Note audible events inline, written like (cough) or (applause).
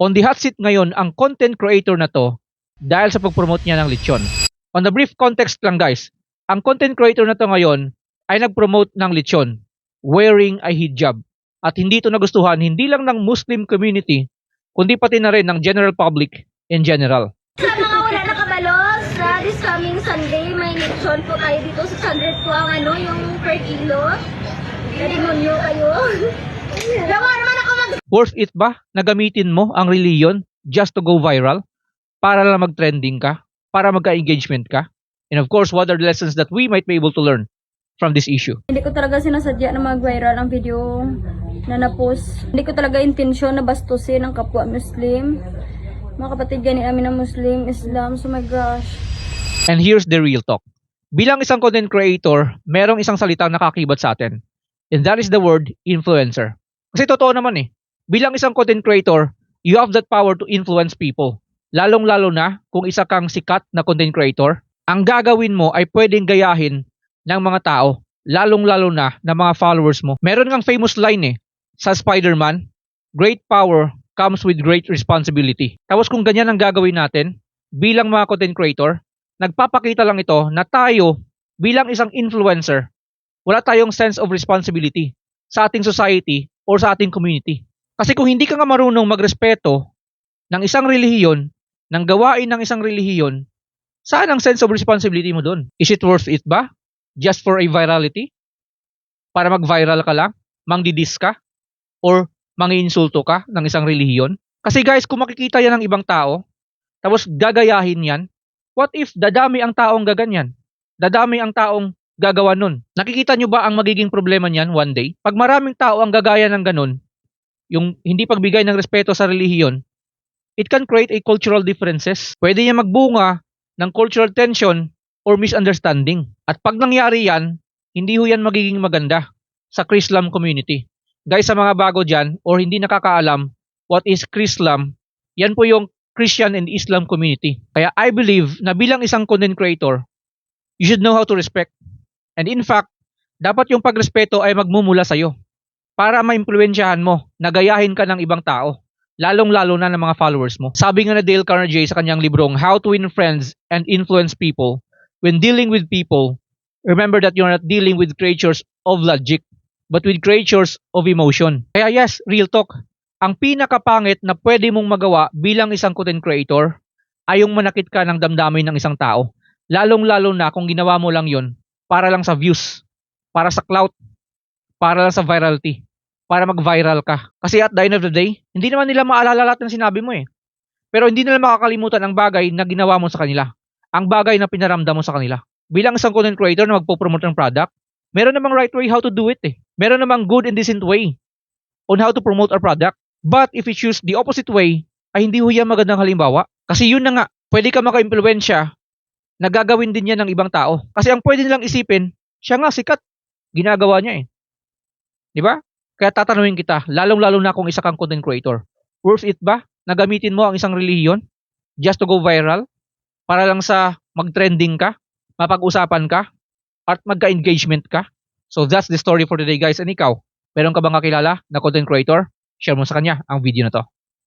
On the hot seat ngayon ang content creator na to dahil sa pag-promote niya ng lechon. On the brief context lang guys, ang content creator na to ngayon ay nag-promote ng lechon wearing a hijab. At hindi ito nagustuhan hindi lang ng Muslim community kundi pati na rin ng general public in general. Sa mga wala nakabalos, sa this coming Sunday, may lechon po tayo dito sa 100 po ang ano, yung per kilo. Nadimonyo kayo. (laughs) Gawa naman. Worth it ba na gamitin mo ang reliyon just to go viral? Para lang mag-trending ka? Para magka-engagement ka? And of course, what are the lessons that we might be able to learn from this issue? Hindi ko talaga sinasadya na mag-viral ang video na na-post. Hindi ko talaga intensyon na bastusin ang kapwa Muslim. Mga kapatid gani namin ng Muslim, Islam, so my gosh. And here's the real talk. Bilang isang content creator, merong isang salitang nakakibat sa atin. And that is the word influencer. Kasi totoo naman eh. Bilang isang content creator, you have that power to influence people. Lalong-lalo na kung isa kang sikat na content creator, ang gagawin mo ay pwedeng gayahin ng mga tao, lalong-lalo na ng mga followers mo. Meron kang famous line eh, sa Spider-Man, great power comes with great responsibility. Tapos kung ganyan ang gagawin natin, bilang mga content creator, nagpapakita lang ito na tayo bilang isang influencer, wala tayong sense of responsibility sa ating society or sa ating community. Kasi kung hindi ka nga marunong magrespeto ng isang relihiyon, ng gawain ng isang relihiyon, saan ang sense of responsibility mo doon? Is it worth it ba? Just for a virality? Para mag-viral ka lang? Mangdidis ka? Or mangiinsulto ka ng isang relihiyon? Kasi guys, kung makikita yan ng ibang tao, tapos gagayahin yan, what if dadami ang taong gaganyan? Dadami ang taong gagawa nun. Nakikita nyo ba ang magiging problema niyan one day? Pag maraming tao ang gagaya ng ganun, yung hindi pagbigay ng respeto sa relihiyon, it can create a cultural differences. Pwede niya magbunga ng cultural tension or misunderstanding. At pag nangyari yan, hindi ho yan magiging maganda sa Chrislam community. Guys, sa mga bago dyan or hindi nakakaalam what is Chrislam, yan po yung Christian and Islam community. Kaya I believe na bilang isang content creator, you should know how to respect. And in fact, dapat yung pagrespeto ay magmumula sa'yo para maimpluwensyahan mo, nagayahin ka ng ibang tao, lalong-lalo na ng mga followers mo. Sabi nga na Dale Carnegie sa kanyang librong How to Win Friends and Influence People, when dealing with people, remember that you're not dealing with creatures of logic, but with creatures of emotion. Kaya yes, real talk, ang pinakapangit na pwede mong magawa bilang isang content creator ay yung manakit ka ng damdamin ng isang tao. Lalong-lalo na kung ginawa mo lang yon para lang sa views, para sa clout, para lang sa virality, para mag-viral ka. Kasi at the end of the day, hindi naman nila maalala lahat ng sinabi mo eh. Pero hindi nila makakalimutan ang bagay na ginawa mo sa kanila. Ang bagay na pinaramdam mo sa kanila. Bilang isang content creator na magpo-promote ng product, meron namang right way how to do it eh. Meron namang good and decent way on how to promote our product. But if you choose the opposite way, ay hindi ho yan magandang halimbawa. Kasi yun na nga, pwede ka maka-impluensya na gagawin din yan ng ibang tao. Kasi ang pwede nilang isipin, siya nga sikat. Ginagawa niya eh. Di ba? Kaya tatanungin kita, lalong-lalo na kung isa kang content creator. Worth it ba na gamitin mo ang isang relihiyon just to go viral? Para lang sa mag-trending ka, mapag-usapan ka, at magka-engagement ka? So that's the story for today guys. And ikaw, meron ka bang kakilala na content creator? Share mo sa kanya ang video na to.